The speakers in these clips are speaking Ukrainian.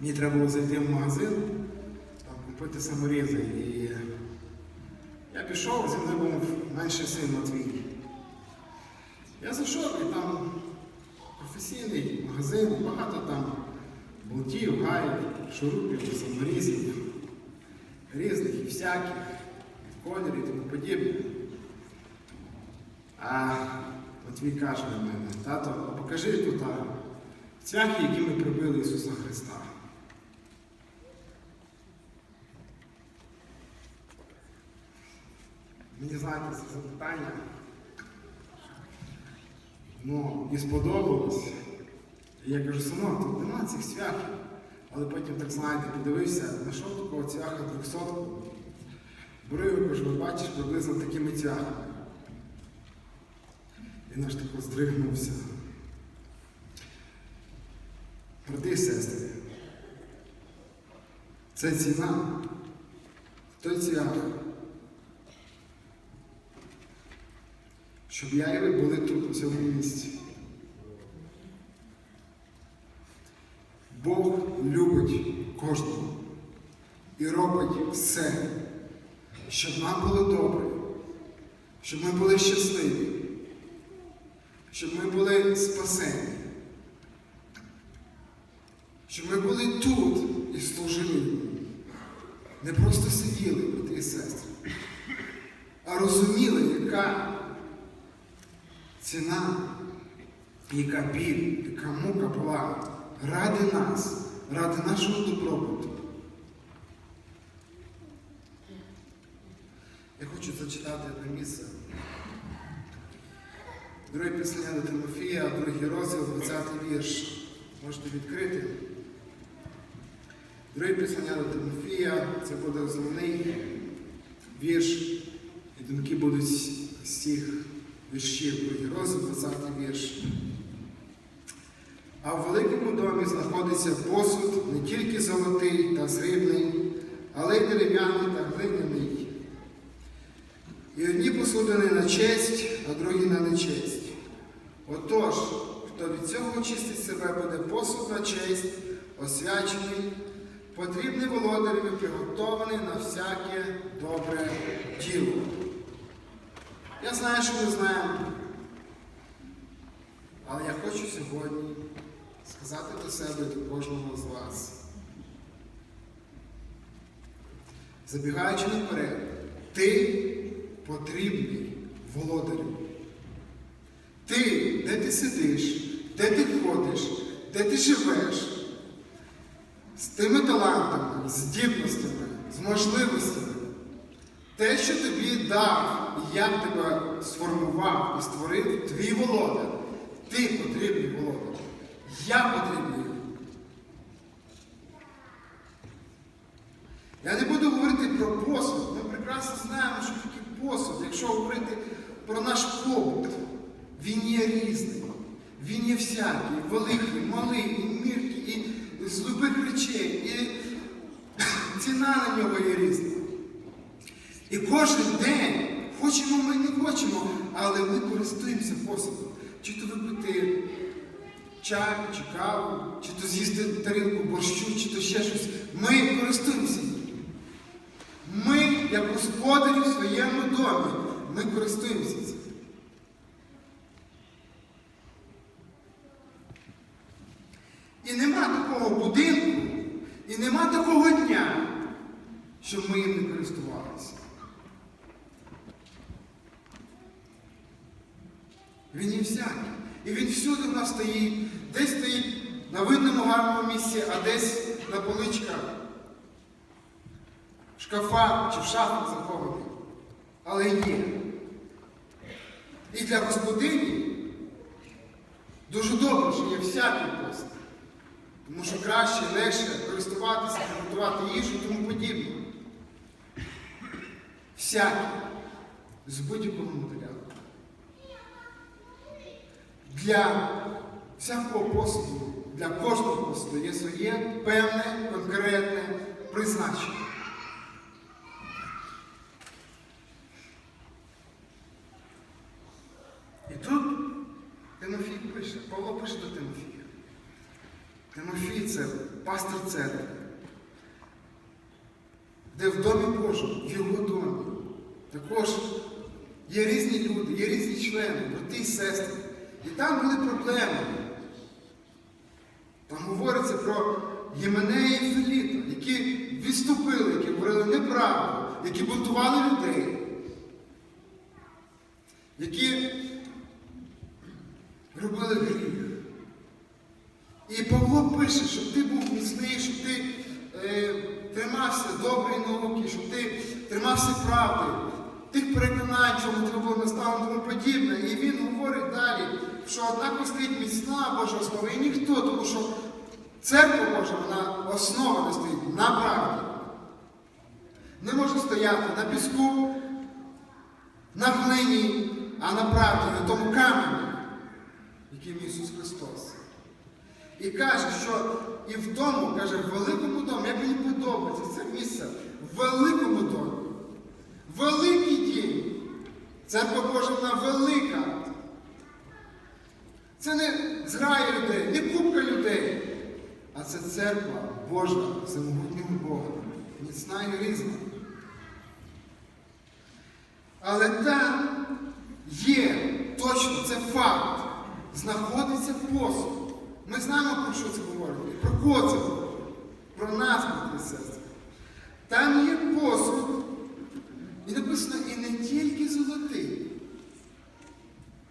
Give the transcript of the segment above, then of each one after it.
Мені треба було зайти в магазин, там купити саморізи. І я пішов, зі мною був менший син Матвій. Я зайшов і там професійний магазин, багато там болтів, гаїв, шурупів, саморізів, різних і всяких, кольорів і тому подібне. А Матвій каже до мене, тато, покажи тут цвяхи, які ми прибили Ісуса Христа. Мені знаєте, це запитання. Ну, і сподобалось. Я кажу, синок, тут нема цих цвяхів. Але потім, так знаєте, подивився, знайшов такого цвяха 200. Бурив, кажу, бачиш, приблизно такими цвяхами. Він аж тако здригнувся. Брати сестри, це ціна. Той цвях. Щоб я і ви були тут, у цьому місці. Бог любить кожного і робить все, щоб нам було добре, щоб ми були щасливі, щоб ми були спасені, щоб ми були тут і служили. Не просто сиділи, брати і сестри, а розуміли, яка ціна, яка біль, яка мука була ради нас, ради нашого добробуту. Я хочу зачитати одне місце. Друге післання до Тимофія, другий розділ, 20 вірш. Можете відкрити. Друге післання до Тимофія, це буде основний вірш, і думки будуть з цих віршів, другий розділ, 20 вірш. А в великому домі знаходиться посуд не тільки золотий та срібний, але й дерев'яний та глиняний. І одні посудини на честь, а другі на нечесть. Отож, хто від цього очистить себе, буде посуд на честь, освячений, потрібний володареві, приготований на всяке добре діло. Я знаю, що ми знаємо, але я хочу сьогодні сказати до себе і до кожного з вас. Забігаючи наперед, ти потрібний володарю. Ти, де ти сидиш, де ти ходиш, де ти живеш, з тими талантами, здібностями, з можливостями, те, що тобі дав, як тебе сформував і створив твій володар. Ти потрібний володар. Я потрібний. Я не буду говорити про посуд. Ми прекрасно знаємо, що таке посуд. Якщо говорити про наш побут, він є різний. Він є всякий, великий, малий, і міркий, і з любих речей. І ціна на нього є різна. І кожен день, хочемо ми не хочемо, але ми користуємося посудом. Чи то випити чай, чи каву, чи то з'їсти тарілку борщу, чи то ще щось. Ми користуємося. Ми, як господарі в своєму домі, ми користуємося цим. І нема такого будинку, і нема такого дня, щоб ми їм не користувалися. Він є всякий. І він всюди в нас стоїть. Десь стоїть на видному гарному місці, а десь на поличках, в шкафах чи в шафах захований. Але є. І для господині дуже добре, що є всякий пост. Тому що краще, легше користуватися, приготувати їжу і тому подібне. Всякий. З будь-якого матеріалу. Для всякого посуду, для кожного посуду є своє певне, конкретне призначення. І тут Тимофій пише, Павло пише до Тимофія. Тимофій, це пастор церкви, де в домі Божому, в його домі, також є різні люди, є різні члени, брати і сестри. І там були проблеми. Там говориться про Єменея і Філіта, які відступили, які говорили неправду, які бунтували людей, які робили гріх. І Павло пише, щоб ти був міцний, щоб ти е, тримався доброї науки, щоб ти тримався правди, тих переконань, чому треба було наставлено тому подібне. І він говорить далі, що однако стоїть міцна Божа основа, і ніхто, тому що церква Божа, вона основа не стоїть на правді. Не може стояти на піску, на глині, а на правді, на тому камені, яким Ісус Христос. І каже, що і в тому, каже, в великому домі, як мені подобається це місце, в великому домі, великий дім. Церква Божа велика. Це не зграя людей, не купка людей, а це церква Божа, всемогутнього Бога, міцна і різна. Але там є точно, це факт, знаходиться посуд. Ми знаємо, про що це говорить, про кого про нас, і сестри. Там є посуд, і написано і не тільки золотий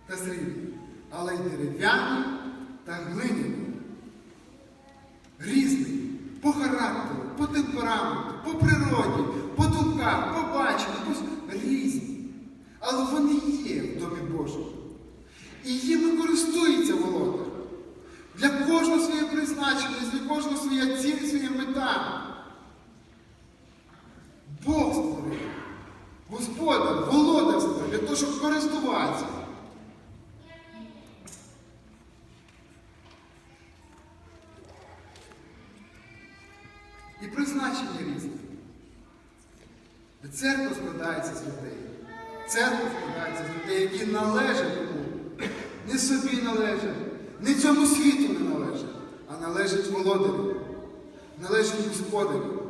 та срібний, але й дерев'яний та глиняний. Різний по характеру, по темпераменту, по природі, по думках, по баченню, різні. Але вони є в Домі Божому. І їми користується володар. Для кожного своє призначення, для кожного своя ціль, своя мета. Бог створив. Господар, володар створив для того, щоб користуватися. І призначення різне. Церква складається з людей. Церква складається з людей, які належать йому. Не собі належать, не цьому світу не належать, а належать володарю, належать господарю.